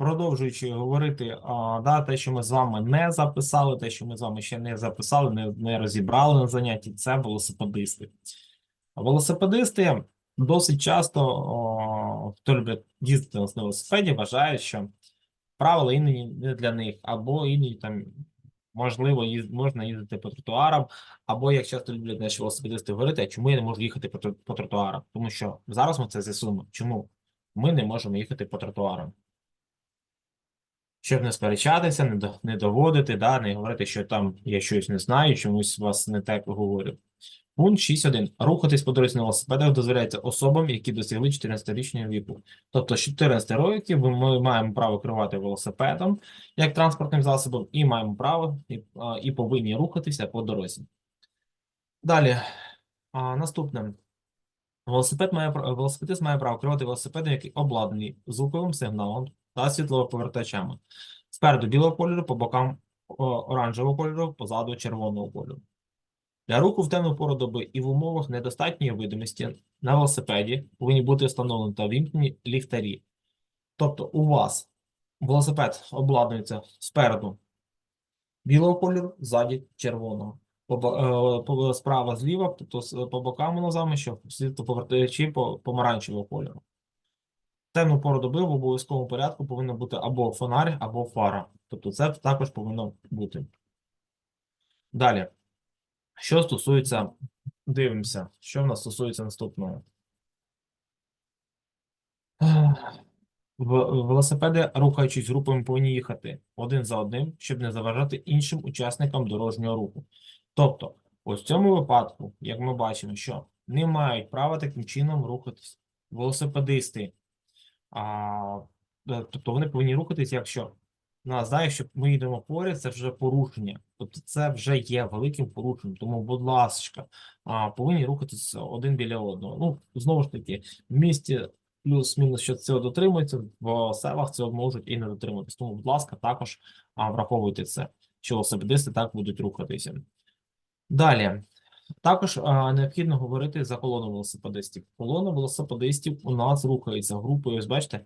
продовжуючи говорити, да, те, що ми з вами не записали, те, що ми з вами ще не записали, не, не розібрали на занятті, це велосипедисти. Велосипедисти досить часто, хто любить їздити на велосипеді, вважають, що правила іноді не для них, або іноді там можливо їз- можна їздити по тротуарам, або як часто люблять наші велосипедисти говорити, а чому я не можу їхати по тротуарам? Тому що зараз ми це з'ясуємо, чому ми не можемо їхати по тротуарам. Щоб не сперечатися, не, не доводити, да, не говорити, що там я щось не знаю, чомусь вас не так говорю. Пункт 6.1. Рухатись по дорозі на велосипедах дозволяється особам, які досягли 14-річного віку. Тобто з 14 років ми маємо право керувати велосипедом як транспортним засобом, і маємо право і, і повинні рухатися по дорозі. Далі, а, наступне. Велосипед має, велосипедист має право керувати велосипедом, який обладнаний звуковим сигналом та світлоповертачами. Спереду білого кольору, по бокам оранжевого кольору, позаду червоного кольору. Для руху в темну пору доби і в умовах недостатньої видимості на велосипеді повинні бути встановлені та вімкнені ліхтарі. Тобто у вас велосипед обладнується спереду білого кольору, ззаді червоного. Е, справа зліва, тобто по бокам воно зами, що світлоповертачі по помаранчевого кольору. Темну пору доби в обов'язковому порядку повинно бути або фонарь, або фара. Тобто це також повинно бути. Далі. Що стосується, дивимося, що в нас стосується наступного. Велосипеди, рухаючись групами, повинні їхати один за одним, щоб не заважати іншим учасникам дорожнього руху. Тобто, ось в цьому випадку, як ми бачимо, що не мають права таким чином рухатись велосипедисти. А, тобто вони повинні рухатись, якщо нас, да, якщо ми йдемо поряд, це вже порушення. Тобто це вже є великим порушенням. Тому, будь ласка, а, повинні рухатись один біля одного. Ну, знову ж таки, в місті плюс-мінус, що цього дотримується, в селах цього можуть і не дотримуватись. Тому, будь ласка, також а, враховуйте це, що велосипедисти так будуть рухатися. Далі. Також а, необхідно говорити за колону велосипедистів. Колона велосипедистів у нас рухається групою. Ось бачите,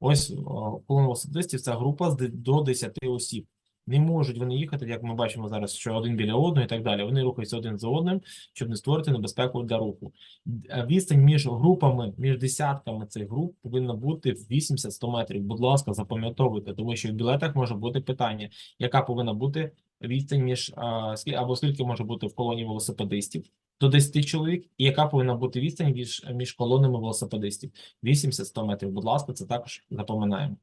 ось колона велосипедистів це група з до 10 осіб. Не можуть вони їхати, як ми бачимо зараз, що один біля одного і так далі. Вони рухаються один за одним, щоб не створити небезпеку для руху. Е, Відстань між групами, між десятками цих груп повинна бути в 80-100 метрів. Будь ласка, запам'ятовуйте, тому що в білетах може бути питання, яка повинна бути відстань між або скільки може бути в колоні велосипедистів до 10 чоловік, і яка повинна бути відстань між, між колонами велосипедистів 80-100 метрів. Будь ласка, це також запоминаємо.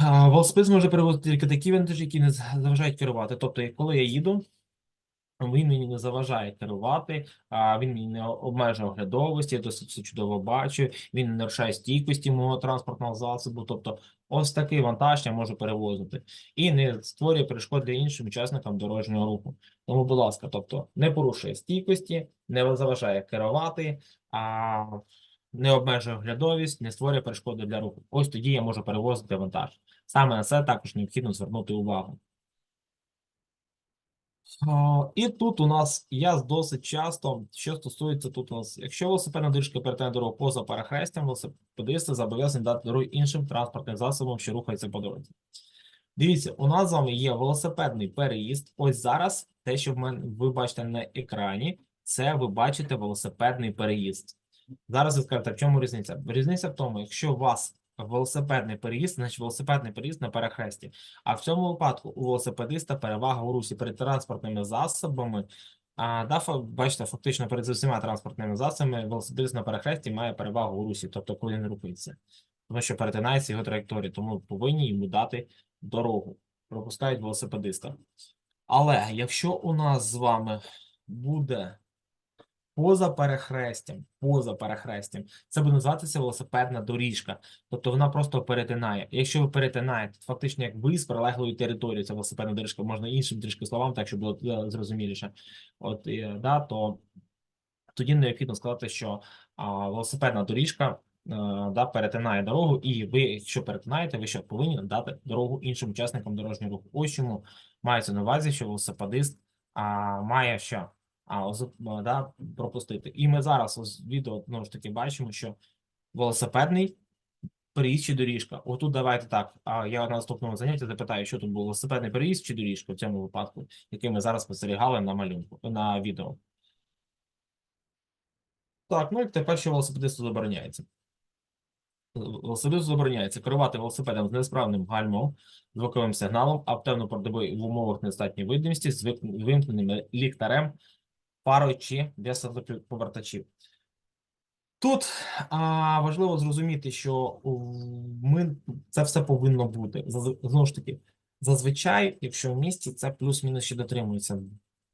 Велосипед може перевозити тільки такі вантажі, які не заважають керувати. Тобто, коли я їду, він мені не заважає керувати, він мені не обмежує оглядовості, я досить чудово бачу, він не нарушає стійкості мого транспортного засобу. Тобто, ось такий вантаж я можу перевозити і не створює перешкод для іншим учасникам дорожнього руху. Тому, будь ласка, тобто не порушує стійкості, не заважає керувати, а не обмежує оглядовість, не створює перешкоди для руху. Ось тоді я можу перевозити вантаж. Саме на це також необхідно звернути увагу. О, І тут у нас я досить часто, що стосується тут у нас, якщо велосипедна доріжка перетинає дорогу поза перехрестям, велосипедисти зобов'язані дати дорогу іншим транспортним засобам, що рухаються по дорозі. Дивіться, у нас з вами є велосипедний переїзд. Ось зараз те, що в мене ви бачите на екрані, це ви бачите велосипедний переїзд. Зараз ви скажете, в чому різниця? Різниця в тому, якщо у вас велосипедний переїзд, значить велосипедний переїзд на перехресті. А в цьому випадку у велосипедиста перевага у русі перед транспортними засобами. А, да, бачите, фактично перед усіма транспортними засобами велосипедист на перехресті має перевагу у русі, тобто коли він рухається, тому що перетинається його траєкторія, тому повинні йому дати дорогу, пропускають велосипедиста. Але якщо у нас з вами буде поза перехрестям, поза перехрестям, це буде називатися велосипедна доріжка. Тобто вона просто перетинає. Якщо ви перетинаєте, фактично як ви з прилеглої території, це велосипедна доріжка, можна іншим трішки словам, так щоб було е, зрозуміліше. От да, то тоді необхідно сказати, що а, велосипедна доріжка е, да, перетинає дорогу, і ви, якщо перетинаєте, ви що повинні дати дорогу іншим учасникам дорожнього руху. Ось чому мається на увазі, що велосипедист а, має що а, оз- да, пропустити. І ми зараз в відео знову ж таки бачимо, що велосипедний переїзд чи доріжка. Отут давайте так. А я на наступному занятті запитаю, що тут був велосипедний переїзд чи доріжка в цьому випадку, який ми зараз спостерігали на малюнку на відео. Так, ну і тепер що велосипедисту забороняється. Велосипедисту забороняється керувати велосипедом з несправним гальмом, звуковим сигналом, автивно передовий в умовах недостатньої видимості з вимкненим ліхтарем, парою чи повертачів. Тут а, важливо зрозуміти, що ми це все повинно бути. Знову ж таки, зазвичай, якщо в місті, це плюс-мінус ще дотримується.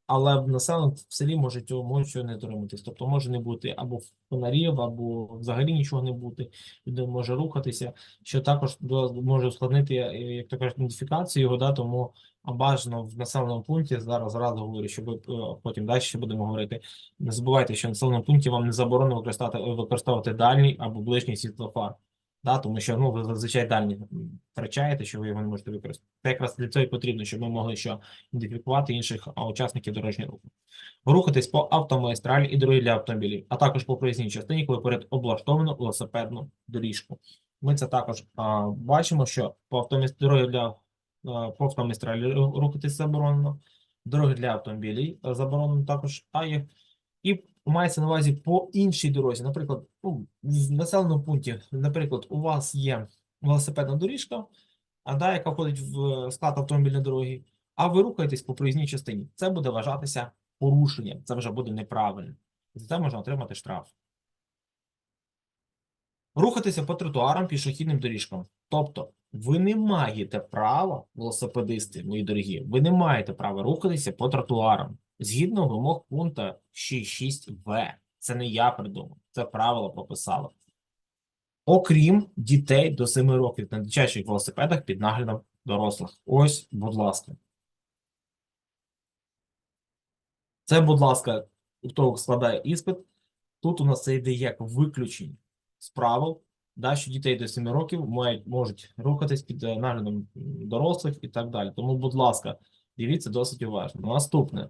Але в населеному в селі може цього може не дотримуватись. Тобто може не бути або фонарів, або взагалі нічого не бути. Людина може рухатися, що також може ускладнити, як то кажуть, ідентифікацію його, да, тому бажано в населеному пункті зараз зразу говорю, щоб е, потім далі ще будемо говорити. Не забувайте, що в населеному пункті вам не заборонено використати використовувати дальній або ближній світлофар. Да, тому що ну ви зазвичай дальні втрачаєте, що ви його не можете використати. Це якраз для цього і потрібно, щоб ми могли що ідентифікувати інших учасників дорожнього руху. Рухатись по автомагістралі і дорогі для автомобілів, а також по проїзній частині, коли поряд облаштовано велосипедну доріжку. Ми це також а, бачимо, що по автомагістралі для по автомагістралі ру- рухатись заборонено, дороги для автомобілів заборонено також, а є і мається на увазі по іншій дорозі. Наприклад, ну, в населеному пункті, наприклад, у вас є велосипедна доріжка, а да, яка входить в е, склад автомобільної дороги, а ви рухаєтесь по проїзній частині. Це буде вважатися порушенням, це вже буде неправильно. За це можна отримати штраф. Рухатися по тротуарам, пішохідним доріжкам. Тобто, ви не маєте права, велосипедисти, мої дорогі, ви не маєте права рухатися по тротуарам згідно вимог пункту 6.6в. Це не я придумав, це правило прописало. Окрім дітей до 7 років на дитячих велосипедах під наглядом дорослих. Ось, будь ласка. Це, будь ласка, хто складає іспит. Тут у нас це йде як виключення з правил, да, що дітей до 7 років мають, можуть рухатись під е, наглядом дорослих і так далі. Тому, будь ласка, дивіться досить уважно. Наступне.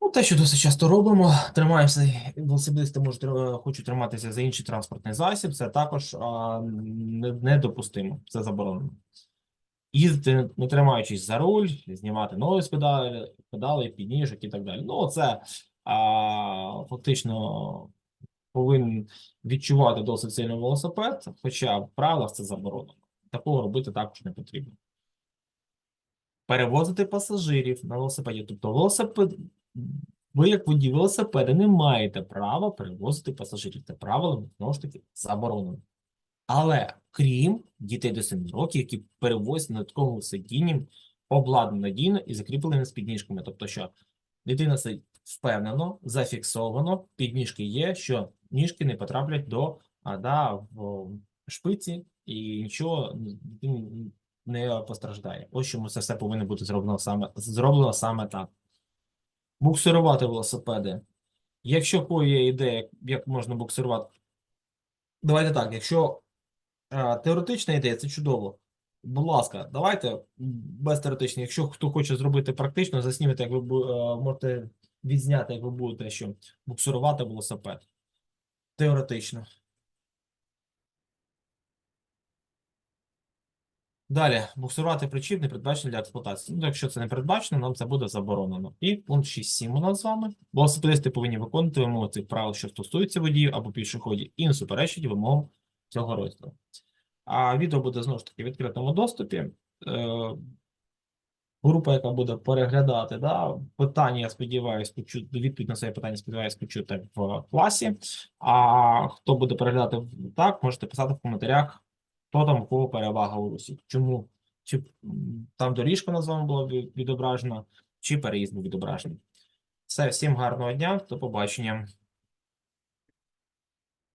Ну, те, що досить часто робимо, тримаємося, велосипедисти можуть е, хочуть триматися за інший транспортний засіб, це також а, не- недопустимо, це заборонено. Їздити, не тримаючись за руль, знімати ноги з педалі, педали, підніжок і так далі. Ну, це а, фактично повинен відчувати досить сильно велосипед, хоча в правилах це заборонено. Такого робити також не потрібно. Перевозити пасажирів на велосипеді. Тобто велосипед, ви, як водій велосипеда, не маєте права перевозити пасажирів. Це правило, знову ж таки, заборонено. Але крім дітей до 7 років, які перевозять на такому сидінням, обладнано надійно і закріпленими з підніжками. Тобто, що дитина сидить впевнено, зафіксовано, підніжки є, що ніжки не потраплять до да, в шпиці і нічого не постраждає. Ось чому це все повинно бути зроблено саме, зроблено саме так. Буксирувати велосипеди. Якщо є ідея, як можна буксирувати, давайте так, якщо е, теоретична ідея, це чудово. Будь ласка, давайте без теоретичної. Якщо хто хоче зробити практично, заснімете, як ви е, можете відзняти, як ви будете що буксирувати велосипед. Теоретично. Далі, буксирувати причіп не передбачено для експлуатації. Ну, якщо це не передбачено, нам це буде заборонено. І пункт 6.7 у нас з вами. Велосипедисти повинні виконувати вимоги цих правил, що стосуються водіїв або пішоходів, і не суперечать вимогам цього розділу. А відео буде знову ж таки в відкритому доступі. Група, яка буде переглядати, да, питання, я сподіваюся, почути, відповідь на своє питання, сподіваюся, почути в класі. А хто буде переглядати так, можете писати в коментарях, хто там у кого перевага у русі. Чому? Чи там доріжка на вами була відображена, чи переїзд був відображений. Все, всім гарного дня, до побачення.